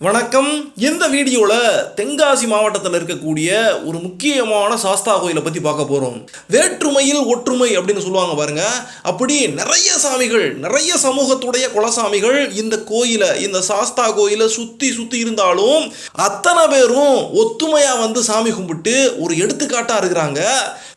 வணக்கம். இந்த வீடியோவில் தென்காசி மாவட்டத்தில் இருக்கக்கூடிய ஒரு முக்கியமான சாஸ்தா கோயிலை பற்றி பார்க்க போகிறோம் வேற்றுமையில் ஒற்றுமை அப்படின்னு சொல்லுவாங்க பாருங்க. அப்படி நிறைய சாமிகள் நிறைய சமூகத்துடைய குலசாமிகள் இந்த கோயிலை இந்த சாஸ்தா கோயிலை சுற்றி சுற்றி இருந்தாலும் அத்தனை பேரும் ஒத்துமையாக வந்து சாமி கும்பிட்டு ஒரு எடுத்துக்காட்டாக இருக்கிறாங்க.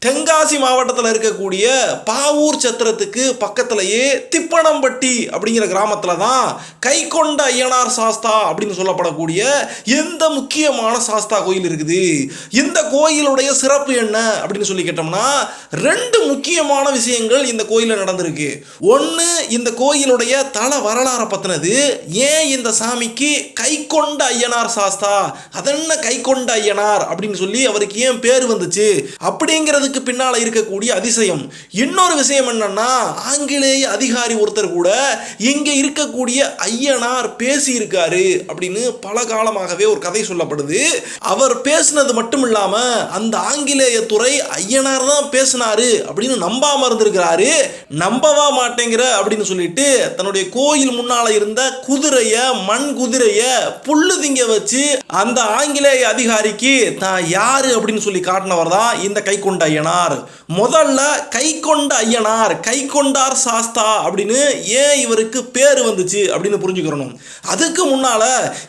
தென்காசி மாவட்டத்தில் இருக்கக்கூடிய பாவூர் சத்திரத்துக்கு பக்கத்திலேயே திப்பனம்பட்டி அப்படிங்கிற கிராமத்தில் தான் கைகொண்ட ஐயனார் சாஸ்தா அப்படின்னு சொல்ல சொல்லப்படக்கூடிய எந்த முக்கியமான சாஸ்தா கோயில் இருக்குது? இந்த கோயிலுடைய சிறப்பு என்ன? அப்படின்னு சொல்லி கேட்டோம்னா ரெண்டு முக்கியமான விஷயங்கள் இந்த கோயிலில் நடந்திருக்கு. ஒன்று இந்த கோயிலுடைய தல வரலாறை பற்றினது ஏன் இந்த சாமிக்கு கைகொண்ட ஐயனார் சாஸ்தா? அதென்ன கைகொண்ட ஐயனார்? அப்படின்னு சொல்லி அவருக்கு ஏன் பேர் வந்துச்சு? அப்படிங்கிறதுக்கு பின்னால் இருக்கக்கூடிய அதிசயம். இன்னொரு விஷயம் என்னன்னா ஆங்கிலேய அதிகாரி ஒருத்தர் கூட இங்கே இருக்கக்கூடிய ஐயனார் பேசி இருக்காரு அப்படின்னு பல காலமாகவே ஒரு கதை சொல்லப்படுது. அவர் பேசினது மட்டும் இல்லாம அந்த ஆங்கிலேய துறை ஐயனார் தான் பேசினாரு அப்படின்னு நம்பாம இருந்திருக்கிறாரு. நம்பவா மாட்டேங்கிற அப்படின்னு சொல்லிட்டு தன்னுடைய கோயில் முன்னால இருந்த குதிரைய மண் குதிரைய புல்லு திங்க வச்சு அந்த ஆங்கிலேய அதிகாரிக்கு தான் யாரு அப்படின்னு சொல்லி காட்டினவர் தான் இந்த கை கொண்ட ஐயனார். முதல்ல கை கொண்ட ஐயனார் கை கொண்டார் சாஸ்தா அப்படின்னு ஏன் இவருக்கு பேர் வந்துச்சு அப்படின்னு புரிஞ்சுக்கிறணும். அதுக்கு முன்னால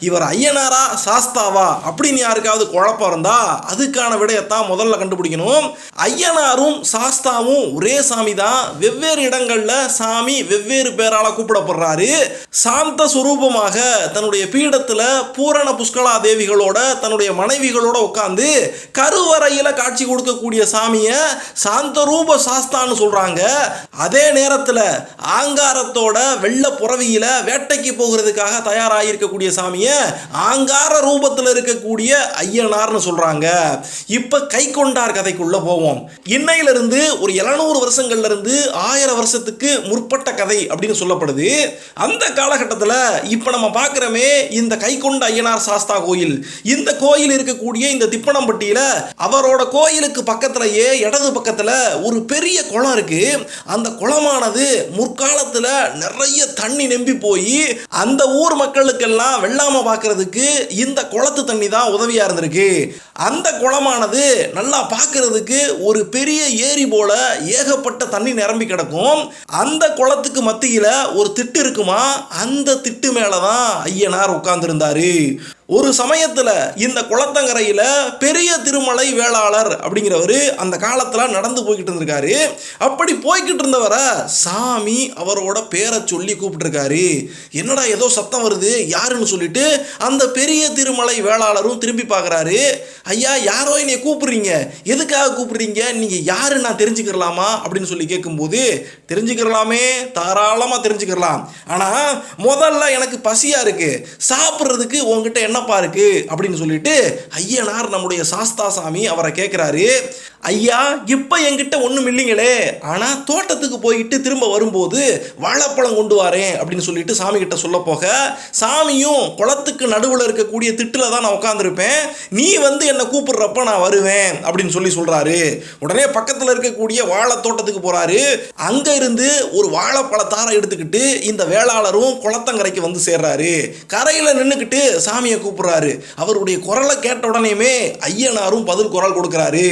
இவர் ஐயனாரா சாஸ்தாவா? அப்படின்னு யாருக்காவது குழப்பம் இருந்தா அதுக்கான விடயத்தான் முதல்ல கண்டுபிடிக்கணும். ஐயனாரும் சாஸ்தாவும் ஒரே சாமி தான் வெவ்வேறு இடங்கள்ல சாமி வெவ்வேறு பேரால கூப்பிடப்படுறாரு. சாந்த சுரூபமாக தன்னுடைய பீடத்துல பூரண புஷ்கலா தேவிகளோட தன்னுடைய மனைவிகளோட உட்காந்து கருவறையில காட்சி கொடுக்கக்கூடிய சாமியை சாந்த ரூப சாஸ்தான்னு சொல்றாங்க. அதே நேரத்தில் ஆங்காரத்தோட வெள்ள புறவியில வேட்டைக்கு போகிறதுக்காக தயாராகிருக்கக்கூடிய சாமியை ஆங்கார ரூபத்தில் இருக்கக்கூடிய ஐயனார்னு சொல்றாங்க. இப்ப கை கொண்டார் கதைக்குள்ள போவோம். இன்னையிலிருந்து ஒரு எழுநூறு வருஷங்கள்ல இருந்து ஆயிரம் வருஷத்துக்கு முற்பட்ட கதை அப்படின்னு சொல்லப்படுது. அந்த காலகட்டத்தில் இப்ப நம்ம பார்க்குறோமே இந்த கை கொண்ட ஐயனார் சாஸ்தா கோயில். இந்த கோயில் இருக்கக்கூடிய இந்த திப்பனம்பட்டியில அவரோட கோயிலுக்கு பக்கத்திலேயே இடது பக்கத்தில் ஒரு பெரிய குளம் இருக்கு. அந்த குளமானது முற்காலத்தில் நிறைய தண்ணி நம்பி போய் அந்த ஊர் மக்களுக்கெல்லாம் வெள்ளாம பார்க்கறதுக்கு இந்த குளத்து தண்ணி தான் உதவியா இருந்திருக்கு. அந்த குளமானது நல்லா பார்க்கறதுக்கு ஒரு பெரிய ஏரி போல ஏகப்பட்ட தண்ணி நிரம்பி கிடக்கும். அந்த குளத்துக்கு மத்தியில் ஒரு திட்டு இருக்குமா? அந்த திட்டு மேலே தான் ஐயனார் உட்கார்ந்துருந்தாரு. ஒரு சமயத்தில் இந்த குளத்தங்கரையில் பெரிய திருமலை வேளாளர் அப்படிங்கிறவர் அந்த காலத்தில் நடந்து போய்கிட்டு இருந்திருக்காரு. அப்படி போய்கிட்டு இருந்தவரை சாமி அவரோட பேரை சொல்லி கூப்பிட்டுருக்காரு. என்னடா ஏதோ சத்தம் வருது யாருன்னு சொல்லிட்டு அந்த பெரிய திருமலை வேளாளரும் திரும்பி பார்க்குறாரு ஐயா யாரோ என்னை கூப்பிடுறீங்க? எதுக்காக கூப்பிடுறீங்க? நீங்கள் யாரு நான் தெரிஞ்சுக்கிறலாமா? அப்படின்னு சொல்லி கேட்கும்போது தெரிஞ்சுக்கிறலாமே தாராளமாக தெரிஞ்சுக்கிறலாம். ஆனால் முதல்ல எனக்கு பசியாக இருக்குது சாப்பிட்றதுக்கு உங்ககிட்ட என்னப்பா இருக்கு? அப்படின்னு சொல்லிட்டு ஐயனார் நம்முடைய சாஸ்தா சாமி அவரை கேட்குறாரு ஐயா இப்போ என்கிட்ட ஒன்றும் இல்லைங்களே. ஆனால் தோட்டத்துக்கு போயிட்டு திரும்ப வரும்போது வாழைப்பழம் கொண்டு வரேன் அப்படின்னு சொல்லிட்டு சாமி கிட்ட சொல்ல போக சாமியும் குளத்துக்கு நடுவில் இருக்கக்கூடிய திட்டில் தான் நான் உட்காந்துருப்பேன் நீ வந்து என்னை கூப்பிடுறப்ப நான் வருவேன் அப்படின்னு சொல்லி சொல்கிறாரு உடனே பக்கத்தில் இருக்கக்கூடிய வாழை தோட்டத்துக்கு போகிறாரு அங்கே இருந்து ஒரு வாழைப்பழத்தாரை எடுத்துக்கிட்டு இந்த வேளாளரும் குளத்தங்கரைக்கு வந்து சேர்றாரு. கரையில் நின்றுக்கிட்டு சாமியை கூப்பிடுறாரு. அவருடைய குரலை கேட்ட உடனேயுமே ஐயனாரும் பதில் குரல் கொடுக்குறாரு.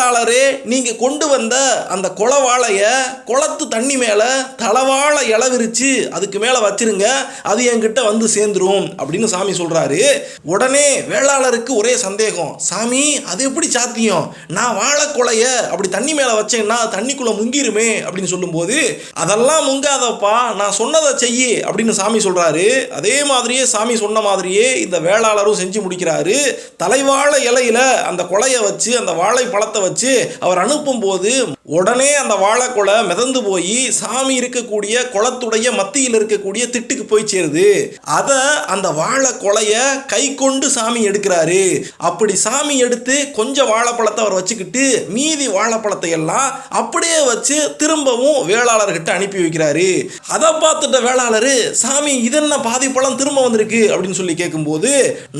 வேளாளரே நீங்கள் கொண்டு வந்த அந்த குளவாழைய குளத்து தண்ணி மேலே தளவாழை இலை விரிச்சு அதுக்கு மேலே வச்சிருங்க அது என்கிட்ட வந்து சேர்ந்துரும் அப்படின்னு சாமி சொல்கிறாரு உடனே வேளாளருக்கு ஒரே சந்தேகம். சாமி அது எப்படி சாத்தியம்? நான் வாழைக்குலைய அப்படி தண்ணி மேலே வச்சேன்னா தண்ணிக்குள்ளே முங்கிருமே அப்படின்னு சொல்லும்போது அதெல்லாம் முங்காதப்பா நான் சொன்னதை செய்யி அப்படின்னு சாமி சொல்றாரு. அதே மாதிரியே சாமி சொன்ன மாதிரியே இந்த வேளாளரும் செஞ்சு முடிக்கிறாரு. தலைவாழை இலையில அந்த கொலையை வச்சு அந்த வாழை பழத்தை வச்சு அவர் அனுப்பும் போது உடனே அந்த வாழைக்குலை மிதந்து போய் சாமி இருக்கக்கூடிய குளத்துடைய மத்தியில் இருக்கக்கூடிய திட்டுக்கு போய் சேருது. அதை அந்த வாழை கொலைய கை கொண்டு சாமி எடுக்கிறாரு. அப்படி சாமி எடுத்து கொஞ்சம் வாழைப்பழத்தை அவர் வச்சுக்கிட்டு மீதி வாழைப்பழத்தை எல்லாம் அப்படியே வச்சு திரும்பவும் வேளாளர்கிட்ட அனுப்பி வைக்கிறாரு. அதை பார்த்துட்ட வேளாளர் சாமி இதென்ன பாதி பழம் திரும்ப வந்திருக்கு? அப்படின்னு சொல்லி கேட்கும்போது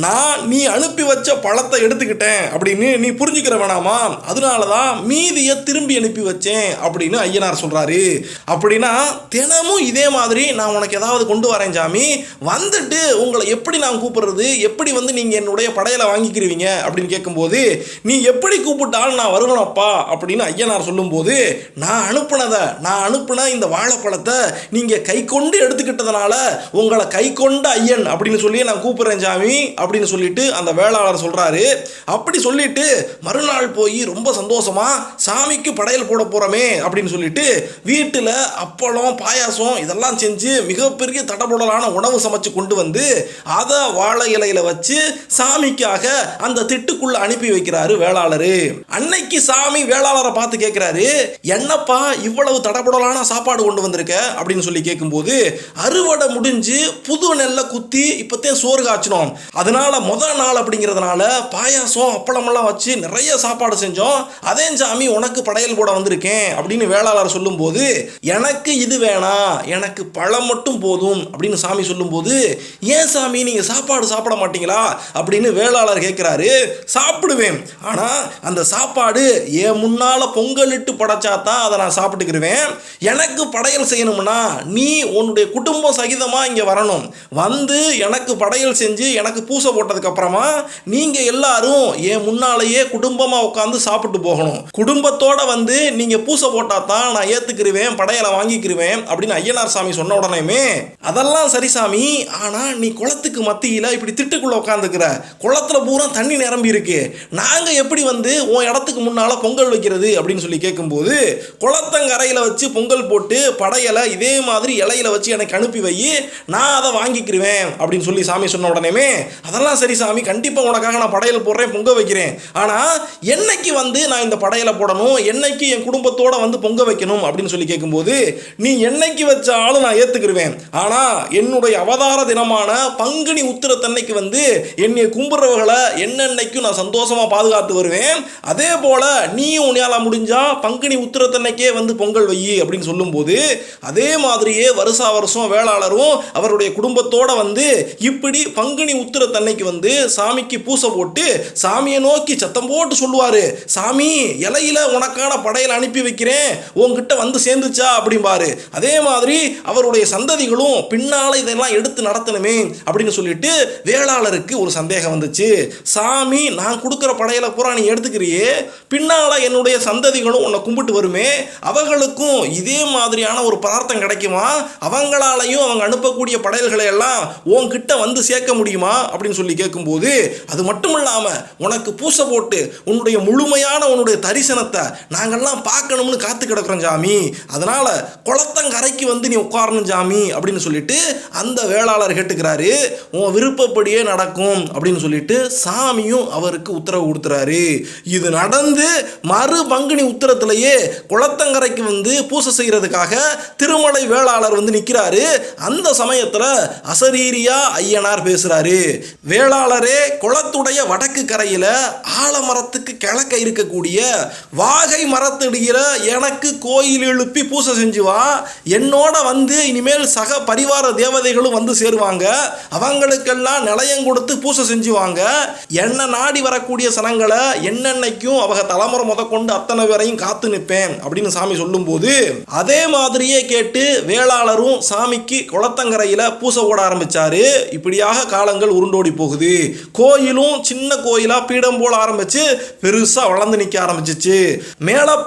நான் நீ அனுப்பி வச்ச பழத்தை எடுத்துக்கிட்டேன் அப்படின்னு நீ புரிஞ்சுக்கிற வேணாமா? அதனால தான் மீதியை திரும்பி அனுப்பி அனுப்பி வச்சேன் அப்படின்னு ஐயனார் சொல்றாரு. அப்படின்னா தினமும் இதே மாதிரி நான் உனக்கு ஏதாவது கொண்டு வரேன் சாமி. வந்துட்டு உங்களை எப்படி நான் கூப்பிடுறது? எப்படி வந்து நீங்க என்னுடைய படையலை வாங்கிக்கிறீங்க? அப்படின்னு கேட்கும்போது நீ எப்படி கூப்பிட்டாலும் நான் வருவேனப்பா அப்படின்னு ஐயனார் சொல்லும்போது நான் அனுப்புனதை நான் அனுப்புன இந்த வாழைப்பழத்தை நீங்க கை கொண்டு எடுத்துக்கிட்டதுனால உங்களை கை கொண்ட ஐயன். அப்படின்னு சொல்லி நான் கூப்பிடுறேன் சாமி அப்படின்னு சொல்லிட்டு அந்த வேளாளர் சொல்றாரு. அப்படி சொல்லிட்டு மறுநாள் போய் ரொம்ப சந்தோஷமா சாமிக்கு படையல் போட போகிறோமே அப்படின்னு சொல்லிட்டு வீட்டில் அப்பளம் பாயாசம் இதெல்லாம் செஞ்சு மிகப்பெரிய தடபுடலான உணவு சமைச்சு கொண்டு வந்து அதை வாழை இலையில வச்சு சாமிக்காக அந்த திட்டுக்குள்ள அனுப்பி வைக்கிறாரு வேளாளர். அன்னைக்கு சாமி வேளாளரை பார்த்து கேட்கிறாரு என்னப்பா இவ்வளவு தடபுடலான சாப்பாடு கொண்டு வந்திருக்க? அப்படின்னு சொல்லி கேட்கும்போது அறுவடை முடிஞ்சு புது நெல்லை குத்தி இப்பத்தே சோறு காய்ச்சினோம். அதனால முதல் நாள் அப்படிங்கிறதுனால பாயாசம் அப்பளமெல்லாம் வச்சு நிறைய சாப்பாடு செஞ்சோம். அதே சாமி உனக்கு படையல் போட வந்திருக்கேன் அப்படின்னு வேளாளர் சொல்லும்போது எனக்கு இது வேணாம் எனக்கு பழம் மட்டும் போதும் அப்படின்னு சாமி சொல்லும்போது ஏன் சாமி நீங்கள் சாப்பாடு சாப்பிட மாட்டீங்களா? அப்படின்னு வேளாளர் கேட்குறாரு சாப்பிடுவேன். ஆனால் அந்த சாப்பாடு என் முன்னால் பொங்கலிட்டு படைச்சா தான் அதை நான் சாப்பிட்டுக்கிருவேன். எனக்கு படையல் செய்யணும்னா நீ உன்னுடைய குடும்பம் சகிதமாக இங்கே வரணும். வந்து எனக்கு படையல் செஞ்சு எனக்கு பூசை போட்டதுக்கப்புறமா நீங்கள் எல்லாரும் என் முன்னாலேயே குடும்பமாக உட்காந்து சாப்பிட்டு போகணும். குடும்பத்தோட வந்து நீங்க பூசை போட்டால் தான் நான் ஏத்துக்கிருவேன் படையலை வாங்கிக்கிருவேன் அப்படின்னு ஐயனார் சாமி சொன்ன உடனேமே அதெல்லாம் சரி சாமி ஆனா நீ குளத்துக்கு மத்தியில இப்படி திட்டுக்குள்ள உட்காந்துக்கிற குளத்துல பூரா தண்ணி நிரம்பி இருக்கு. நாங்க எப்படி வந்து உன் இடத்துக்கு முன்னால பொங்கல் வைக்கிறது? அப்படின்னு சொல்லி கேட்கும்போது குளத்தங்கரையில் வச்சு பொங்கல் போட்டு படையலை இதே மாதிரி இலையில வச்சு எனக்கு அனுப்பி வை நான் அதை வாங்கிக்கிருவேன் அப்படின்னு சொல்லி சாமி சொன்ன உடனேமே அதெல்லாம் சரி சாமி கண்டிப்பாக உனக்காக நான் படையல் போடுறேன் பொங்க வைக்கிறேன். ஆனால் என்னைக்கு வந்து நான் இந்த படையலை போடணும் என்னைக்கு என் குடும்பத்தோட வந்து பொங்க வைக்கணும் அப்படின்னு சொல்லி கேட்கும்போது நீ என்னைக்கு வச்சாலும் நான் ஏத்துக்கிருவேன்? ஆனா என்னுடைய அவதார தினமான பங்குனி உத்திரத்தன்னைக்கு வந்து என்னை கும்பிட்றவர்களை என்னென்னைக்கும் நான் சந்தோஷமா பாதுகாத்து வருவேன். அதே போல நீ உன்னையால முடிஞ்சா பங்குனி உத்திரத்தன்னைக்கே வந்து பொங்கல் வை அப்படின்னு சொல்லும்போது அதே மாதிரியே வருஷா வருஷம் வேளாளரும் அவருடைய குடும்பத்தோட வந்து இப்படி பங்குனி உத்திரத்தன்னைக்கு வந்து சாமிக்கு பூசை போட்டு சாமியை நோக்கி சத்தம் போட்டு சொல்லுவாரு சாமி இலையில உனக்கான படையில் அனுப்பி வைக்கிறேன். உன்கிட்ட வந்து சேர்ந்துச்சா? அப்படிம்பாரு அதே மாதிரி அவருடைய சந்ததிகளும் பின்னால இதெல்லாம் எடுத்து நடத்தணுமே அப்படின்னு சொல்லிட்டு வேளாளருக்கு ஒரு சந்தேகம் வந்துச்சு. சாமி நான் கொடுக்குற படையில பூரா நீ எடுத்துக்கிறியே. பின்னால என்னுடைய சந்ததிகளும் உன்னை கும்பிட்டு வருமே. அவர்களுக்கும் இதே மாதிரியான ஒரு பதார்த்தம் கிடைக்குமா? அவங்களாலையும் அவங்க அனுப்பக்கூடிய படையல்களை எல்லாம் உன்கிட்ட வந்து சேர்க்க முடியுமா? அப்படின்னு சொல்லி கேட்கும்போது அது மட்டும் இல்லாமல் உனக்கு பூசை போட்டு உன்னுடைய முழுமையான உன்னுடைய தரிசனத்தை நாங்கெல்லாம் பார்க்கணும்னு காத்து கிடக்குறோம் சாமி அதனால குளத்தங்கரைக்கு வந்து நீ உட்காரணும் சாமி அப்படின்னு சொல்லிட்டு அந்த வேளாளர் கேட்டுக்கிறாரு. உன் விருப்பப்படியே நடக்கும் அப்படின்னு சொல்லிட்டு சாமியும் அவருக்கு உத்தரவு கொடுத்துறாரு. இது நடந்து மறு பங்குனி உத்தரத்திலேயே குளத்தங்கரைக்கு வந்து பூசை செய்யறதுக்காக திருமலை வேளாளர் வந்து நிற்கிறாரு அந்த சமயத்தில் அசரீரியா ஐயனார் பேசுறாரு. வேளாளரே குளத்துடைய வடக்கு கரையில் ஆலமரத்துக்கு கிழக்க இருக்கக்கூடிய வாகை மரத்தடியில எனக்கு கோயில் எழுப்பி பூசை செஞ்சுவா என்னோட வந்து இனிமேல் சக பரிவார தேவதைகளும் வந்து சேருவாங்க. அவங்களுக்கெல்லாம் நிலையம் கொடுத்து பூசை செஞ்சுவாங்க என்ன நாடி வரக்கூடிய சனங்களை என்னென்னைக்கும் அவங்க தலைமுறை முத கொண்டு அத்தனை பேரையும் காத்து நிற்பேன் அப்படின்னு சாமி சொல்லும்போது அதே மாதிரியே கேட்டு வேளாளரும் சாமிக்கு குளத்தங்கரையில் பூசை போட ஆரம்பிச்சாரு. இப்படியாக காலங்கள் உருண்டோடி போகுது. கோயிலும் சின்ன கோயிலா பீடம் போல ஆரம்பிச்சு பெருசா வளர்ந்து நிற்க ஆரம்பிச்சிச்சு.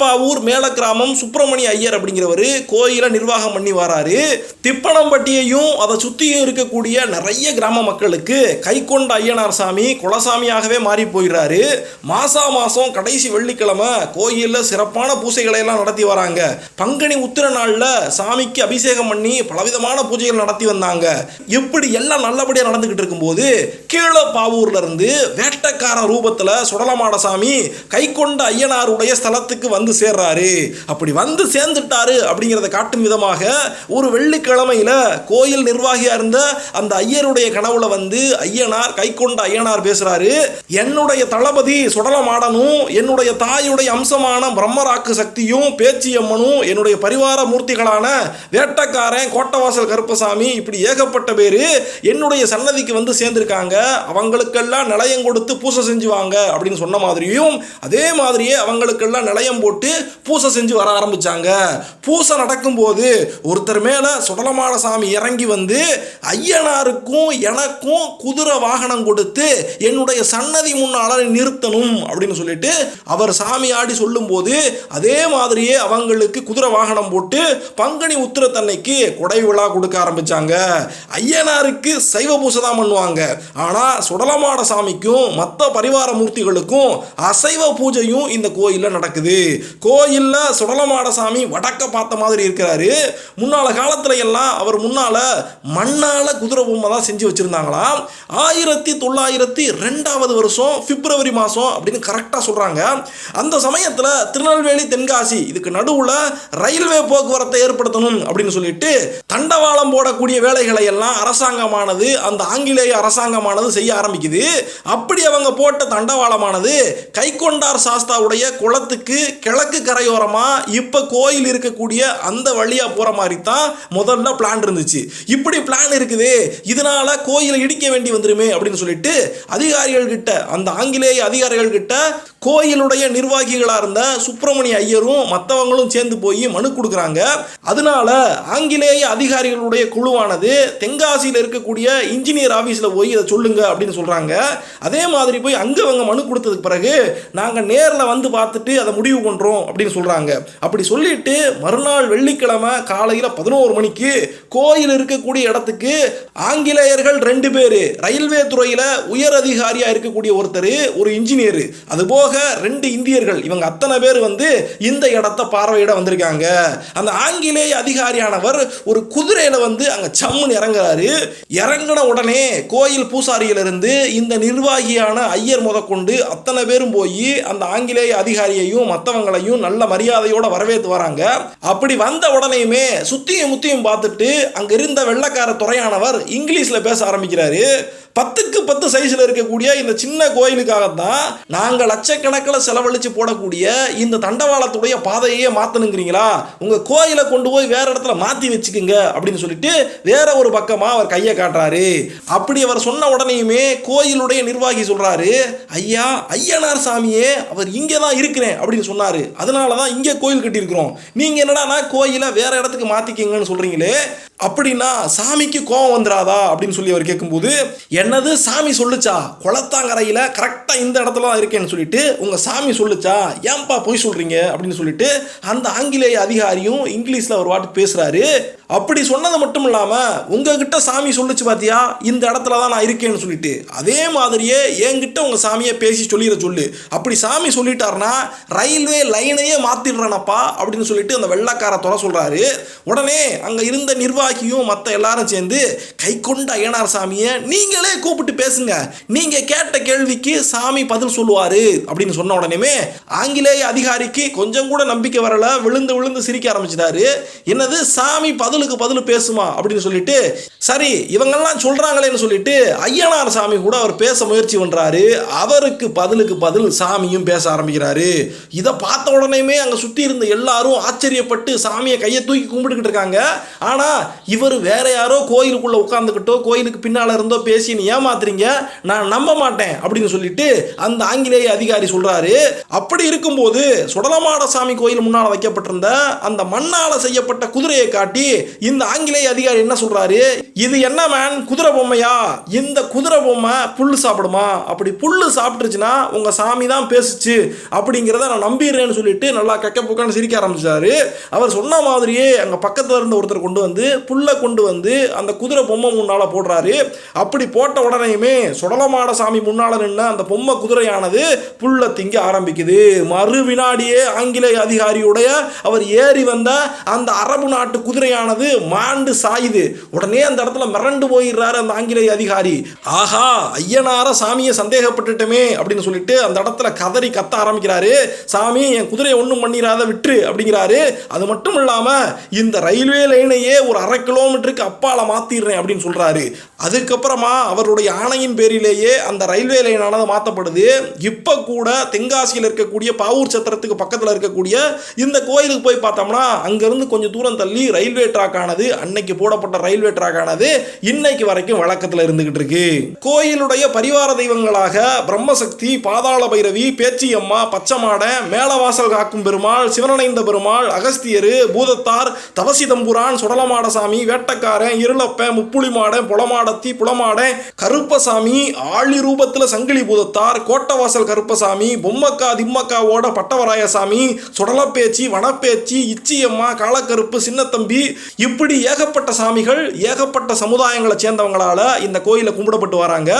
மேலப்பாவூர் மேல கிராமம் சுப்பிரமணிய ஐயர் அப்படிங்கிறவர் கோயிலை நிர்வாகம் பண்ணி வராரு. திப்பனம்பட்டியையும் அதை சுற்றியும் இருக்கக்கூடிய நிறைய கிராம மக்களுக்கு கைக்கொண்ட ஐயனார் சாமி குலசாமியாகவே மாறி போயிடுறாரு. மாசா மாசம் கடைசி வெள்ளிக்கிழமை கோயிலில் சிறப்பான பூஜைகளை எல்லாம் நடத்தி வராங்க. பங்குனி உத்திர நாளில் சாமிக்கு அபிஷேகம் பண்ணி பலவிதமான பூஜைகள் நடத்தி வந்தாங்க. இப்படி எல்லாம் நல்லபடியாக நடந்துகிட்டு இருக்கும்போது கீழே பாவூர்ல இருந்து வேட்டக்கார ரூபத்தில் சுடலமாட சாமி கை கொண்ட ஐயனாருடைய ஸ்தலத்துக்கு வந்து சேர்றாரு. அப்படி வந்து சேர்ந்துட்டாரு அப்படிங்கிறத காட்டும் விதமாக ஒரு வெள்ளிக்கிழமையில் கோயில் நிர்வாகியாக இருந்த அந்த ஐயருடைய கனவுல வந்து ஐயனார் கை கொண்ட ஐயனார் பேசுறாரு. என்னுடைய தளபதி சுடலமாடனும் என்னுடைய தாயுடைய அம்சமான பிரம்மராக்கு சக்தியும் பேச்சியம்மனும் என்னுடைய பரிவார மூர்த்திகளான வேட்டக்காரன் கோட்டவாசல் கருப்பசாமி இப்படி ஏகப்பட்ட பேரு என்னுடைய சன்னதிக்கு வந்து சேர்ந்திருக்காங்க. அவங்களுக்கெல்லாம் நிலையம் கொடுத்து பூசை செஞ்சுவாங்க. அப்படின்னு சொன்ன மாதிரியும் அதே மாதிரியே அவங்களுக்கெல்லாம் நிலையம் போட்டு போட்டு பூசை செஞ்சு வர ஆரம்பிச்சாங்க. பூசை நடக்கும்போது ஒருத்தர் மேலே சுடலமான சாமி இறங்கி வந்து ஐயனாருக்கும் எனக்கும் குதிரை வாகனம் கொடுத்து என்னுடைய சன்னதி முன்னால் நிறுத்தணும் அப்படின்னு சொல்லிட்டு அவர் சாமி ஆடி சொல்லும்போது அதே மாதிரியே அவங்களுக்கு குதிரை வாகனம் போட்டு பங்குனி உத்திரத்தன்னைக்கு கொடை விழா கொடுக்க ஆரம்பித்தாங்க ஐயனாருக்கு சைவ பூசை தான் பண்ணுவாங்க. ஆனால் சுடலமாட சாமிக்கும் மற்ற பரிவார மூர்த்திகளுக்கும் அசைவ பூஜையும் இந்த கோயிலில் நடக்குது. கோயில்ல சுடலமாட சாமி வடக்க பார்த்த மாதிரி இருக்கிறாரு. முன்னால காலத்துல எல்லாம் அவர் முன்னால மண்ணால குதிரை பொம்மை தான் செஞ்சு வச்சிருந்தாங்களாம். ஆயிரத்தி தொள்ளாயிரத்தி ரெண்டாவது வருஷம் பிப்ரவரி மாதம் அப்படின்னு கரெக்டாக சொல்கிறாங்க அந்த சமயத்தில் திருநெல்வேலி தென்காசி இதுக்கு நடுவில் ரயில்வே போக்குவரத்தை ஏற்படுத்தணும் அப்படின்னு சொல்லிட்டு தண்டவாளம் போடக்கூடிய வேலைகளை எல்லாம் அரசாங்கமானது அந்த ஆங்கிலேய அரசாங்கமானது செய்ய ஆரம்பிக்குது. அப்படி அவங்க போட்ட தண்டவாளமானது கைகொண்டார் சாஸ்தாவுடைய குளத்துக்கு கிழக்கு கரையோரமாக இப்போ கோயில் இருக்கக்கூடிய அந்த வழியாக போகிற மாதிரி தான் முதல்ல பிளான் இருந்துச்சு. இப்படி பிளான் இருக்குது. இதனால கோயிலை இடிக்க வேண்டி வந்துருமே அப்படின்னு சொல்லிட்டு அதிகாரிகள் கிட்ட அந்த ஆங்கிலேய அதிகாரிகள் கிட்ட கோயிலுடைய நிர்வாகிகளாக இருந்த சுப்பிரமணிய ஐயரும் மற்றவங்களும் சேர்ந்து போய் மனு கொடுக்குறாங்க. அதனால ஆங்கிலேய அதிகாரிகளுடைய குழுவானது தென்காசியில் இருக்கக்கூடிய இன்ஜினியர் ஆஃபீஸில் போய் இதை சொல்லுங்க அப்படின்னு சொல்கிறாங்க அதே மாதிரி போய் அங்கே அவங்க மனு கொடுத்ததுக்கு பிறகு நாங்கள் நேரில் வந்து பார்த்துட்டு அதை முடிவு பண்ணுறோம் அப்படின்னு சொல்கிறாங்க அப்படி சொல்லிட்டு மறுநாள் வெள்ளிக்கிழமை காலையில் பதினோரு மணிக்கு கோயில் இருக்கக்கூடிய இடத்துக்கு ஆங்கிலேயர்கள் ரெண்டு பேர் ரயில்வே துறையில் உயர் அதிகாரியாக இருக்கக்கூடிய ஒருத்தர் ஒரு இன்ஜினியர் அதுபோக ரெண்டு இந்தியர்கள். இவங்க அத்தனை பேர் வந்து இந்த இடத்த பார்வையிட வந்திருக்காங்க. அந்த ஆங்கிலேய அதிகாரியானவர் ஒரு குதிரையில வந்து அங்க சம்முன்னு இறங்குறாரு. இறங்கின உடனே கோயில் பூசாரியிலிருந்து இந்த நிர்வாகியான ஐயர் முதற்கொண்டு அத்தனை பேரும் போய் அந்த ஆங்கிலேய அதிகாரியையும் மற்றவங்களையும் நல்ல மரியாதையோட வரவேற்று வராங்க அப்படி வந்த உடனேயுமே சுத்தியும் முத்தியும் பார்த்துட்டு அங்க இருந்த வெள்ளக்கார துறையானவர் இங்கிலீஷ்ல பேச ஆரம்பிக்கிறாரு. பத்துக்கு பத்து சைஸில் இருக்கக்கூடிய இந்த சின்ன கோயிலுக்காகத்தான் நாங்கள் லட்சக்கணக்கில் செலவழித்து போடக்கூடிய இந்த தண்டவாளத்துடைய பாதையே மாற்றணுங்கிறீங்களா உங்கள் கோயிலை கொண்டு போய் வேறு இடத்துல மாற்றி வச்சுக்குங்க அப்படின்னு சொல்லிட்டு வேற ஒரு பக்கமாக அவர் கையை காட்டுறாரு. அப்படி அவர் சொன்ன உடனேயுமே கோயிலுடைய நிர்வாகி சொல்கிறாரு ஐயா ஐயனார் சாமியே அவர் இங்கே தான் இருக்கிறேன் அப்படின்னு சொன்னார். அதனால தான் இங்கே கோயில் கட்டியிருக்கிறோம். நீங்கள் என்னடானா கோயிலை வேறு இடத்துக்கு மாற்றிக்கிங்கன்னு சொல்கிறீங்களே அப்படின்னா சாமிக்கு கோபம் வந்துடாதா அப்படின்னு சொல்லி அவர் கேட்கும்போது என்னது? சாமி சொல்லுச்சா? குளத்தாங்கரையில் கரெக்டாக இந்த இடத்துல தான் இருக்கேன்னு சொல்லிட்டு உங்கள் சாமி சொல்லுச்சா? ஏன்பா போய் சொல்கிறீங்க அப்படின்னு சொல்லிட்டு அந்த ஆங்கிலேய அதிகாரியும் இங்கிலீஷில் ஒரு வாட்டு பேசுகிறாரு அப்படி சொன்னது மட்டும் இல்லாமல் உங்ககிட்ட சாமி சொல்லுச்சு பார்த்தியா இந்த இடத்துல தான் நான் இருக்கேன்னு சொல்லிட்டு அதே மாதிரியே என்கிட்ட உங்கள் சாமியை பேசி சொல்லிட சொல்லு. அப்படி சாமி சொல்லிட்டாருன்னா ரயில்வே லைனையே மாற்றிடுறேனப்பா அப்படின்னு சொல்லிட்டு அந்த வெள்ளக்கார துறை சொல்கிறாரு உடனே அங்கே இருந்த நிர்வாகியும் மற்ற எல்லாரும் சேர்ந்து கை கொண்ட ஐயனார் சாமியை நீங்களே கூப்பிட்டு பேசுங்க. நீங்கள் கேட்ட கேள்விக்கு சாமி பதில் சொல்லுவார் அப்படின்னு சொன்ன உடனேமே ஆங்கிலேய அதிகாரிக்கு கொஞ்சம் கூட நம்பிக்கை வரல விழுந்து விழுந்து சிரிக்க ஆரம்பிச்சிட்டாரு. என்னது சாமி பதிலுக்கு பதில் பேசுமா அப்படின்னு சொல்லிட்டு சரி இவங்கெல்லாம் சொல்றாங்களேன்னு சொல்லிட்டு ஐயனார் சாமி கூட அவர் பேச முயற்சி பண்றாரு. அவருக்கு பதிலுக்கு பதில் சாமியும் பேச ஆரம்பிக்கிறாரு. இதை பார்த்த உடனேமே அங்க சுத்தி இருந்த எல்லாரும் ஆச்சரியப்பட்டு சாமியை கையை தூக்கி கும்பிட்டுக்கிட்டு இருக்காங்க. ஆனா இவர் வேற யாரோ கோயிலுக்குள்ள உட்காந்துக்கிட்டோ கோயிலுக்கு பின்னால இருந்தோ பேசி நீ ஏமாத்துறீங்க நான் நம்ப மாட்டேன் அப்படின்னு சொல்லிட்டு அந்த ஆங்கிலேய அதிகாரி சொல்றாரு. அப்படி இருக்கும்போது சுடலமாட சாமி கோயில் முன்னால் வைக்கப்பட்டிருந்த அந்த மண்ணால செய்யப்பட்ட குதிரையை காட்டி இந்த ஆங்கிலேய அதிகாரி என்ன சொல்றாரு? இது என்ன மேன் குதிரை பொம்மையா? இந்த குதிரை பொம்மை புல்லு சாப்பிடுமா? அப்படி புல்லு சாப்பிட்டுருச்சுன்னா உங்க சாமி தான் பேசுச்சு அப்படிங்கிறத நான் நம்பிடுறேன்னு சொல்லிட்டு நல்லா கக்க புக்கான்னு சிரிக்க ஆரம்பிச்சாரு. அவர் சொன்ன மாதிரியே அங்க பக்கத்துல இருந்த ஒருத்தர் கொண்டு வந்து புல்லை கொண்டு வந்து அந்த குதிரை பொம்மை முன்னால் போடுறாரு. அப்படி போட்ட உடனேயுமே சுடலமாட சாமி முன்னால் நின்று அந்த பொம்மை குதிரையானது புல்லை திங்க ஆரம்பிக்குது. மறு வினாடியே ஆங்கிலேய அதிகாரியுடைய அவர் ஏறி வந்த அந்த அரபு நாட்டு குதிரையானது மாண்டு சாயுது. உடனே அந்த இடத்துல மிரண்டு போயிடுறாரு அந்த ஆங்கிலேய அதிகாரி. ஆஹா ஐயனார சாமியை சந்தேகப்பட்டுட்டோமே அப்படின்னு சொல்லிட்டு அந்த இடத்துல கதறி கத்த ஆரம்பிக்கிறாரு. சாமி என் குதிரையை ஒன்றும் பண்ணிடாத விட்டுரு அப்படிங்கிறாரு. அது மட்டும் இல்லாமல் இந்த ரயில்வே லைனையே ஒரு அரை கிலோமீட்டருக்கு அப்பால மாத்திடுறேன் அப்படின்னு சொல்றாரு. அதுக்கப்புறமா அவருடைய ஆணையின் பேரிலேயே அந்த ரயில்வே லைனானது மாற்றப்படுது இப்போ கூட தென்காசியில் இருக்கக்கூடிய பாவூர் சத்திரத்துக்கு பக்கத்தில் இருக்கக்கூடிய இந்த கோயிலுக்கு போய் பார்த்தோம்னா அங்கேருந்து கொஞ்சம் தூரம் தள்ளி ரயில்வே ட்ராக் ஆனது அன்னைக்கு போடப்பட்ட ரயில்வே ட்ராக் ஆனது இன்னைக்கு வரைக்கும் வழக்கத்தில் இருந்துகிட்டு இருக்கு. கோயிலுடைய பரிவார தெய்வங்களாக பிரம்மசக்தி பாதாள பைரவி பேச்சியம்மா பச்சமாட மேலவாசல் காக்கும் பெருமாள் சிவனடைந்த பெருமாள் அகஸ்தியரு பூதத்தார் தவசி தம்புரான் தவசிதம்புரான் சுடலமாடசாமி வேட்டக்காரன் இருளப்பன் முப்புளிமாடன் புலமாடத்தி புலமாடன் கருப்பசாமி ஆழி ரூபத்தில் சங்கிலி பூதத்தார் கோட்டவாசல் கருப்பசாமி பொம்மக்கா திம்மக்காவோட பட்டவராயசாமி சுடலப்பேச்சி வனப்பேச்சி இச்சியம்மா காலக்கருப்பு சின்னத்தம்பி இப்படி ஏகப்பட்ட சாமிகள் ஏகப்பட்ட சமுதாயங்களை சேர்ந்தவங்களால இந்த கோயிலை கும்பிடப்பட்டு வராங்க.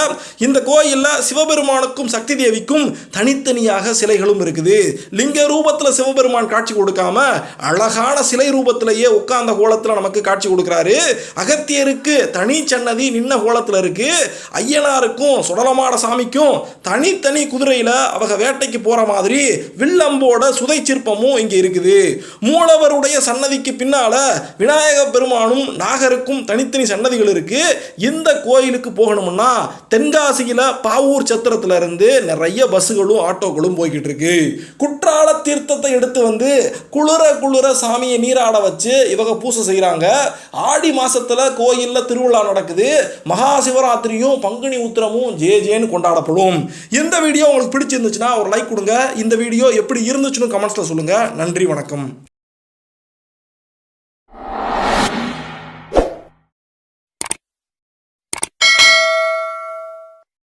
இந்த கோயிலில் சிவபெருமானுக்கும் சக்தி தேவிக்கும் தனித்தனியாக சிலைகளும் இருக்குது. லிங்க ரூபத்தில் சிவபெருமான் காட்சி கொடுக்காம அழகான சிலை ரூபத்திலேயே உட்கார்ந்த கோலத்தில் நமக்கு காட்சி கொடுக்குறாரு. அகத்தியருக்கு தனி சன்னதி நின்ன கோலத்தில் இருக்கு. ஐயனாருக்கும் சுடலமாட சாமிக்கும் தனித்தனி குதிரையில் அவங்க வேட்டைக்கு போகிற மாதிரி வில்லம்போட சுதை சிற்பமும் இங்கே இருக்குது. மூலவருடைய சன்னதிக்கு பின்னால விநாயக பெருமானும் நாகருக்கும் தனித்தனி சன்னதிகள் இருக்கு. இந்த கோயிலுக்கு போகணும்னா தென்காசியில் பாவூர் சத்திரத்துல இருந்து நிறைய பஸ்ஸுகளும் ஆட்டோக்களும் போய்கிட்டு இருக்கு. குற்றால தீர்த்தத்தை எடுத்து வந்து குளிர குளிர சாமியை நீராட வச்சு இவங்க பூசை செய்கிறாங்க ஆடி மாசத்துல கோயில்ல திருவிழா நடக்குது. மகா சிவராத்திரியும் பங்குனி உத்திரமும் ஜே ஜேன்னு கொண்டாடப்படும். இந்த வீடியோ உங்களுக்கு பிடிச்சிருந்துச்சுன்னா ஒரு லைக் கொடுங்க. இந்த வீடியோ எப்படி இருந்துச்சுன்னு கமெண்ட்ஸில் சொல்லுங்க. நன்றி வணக்கம்.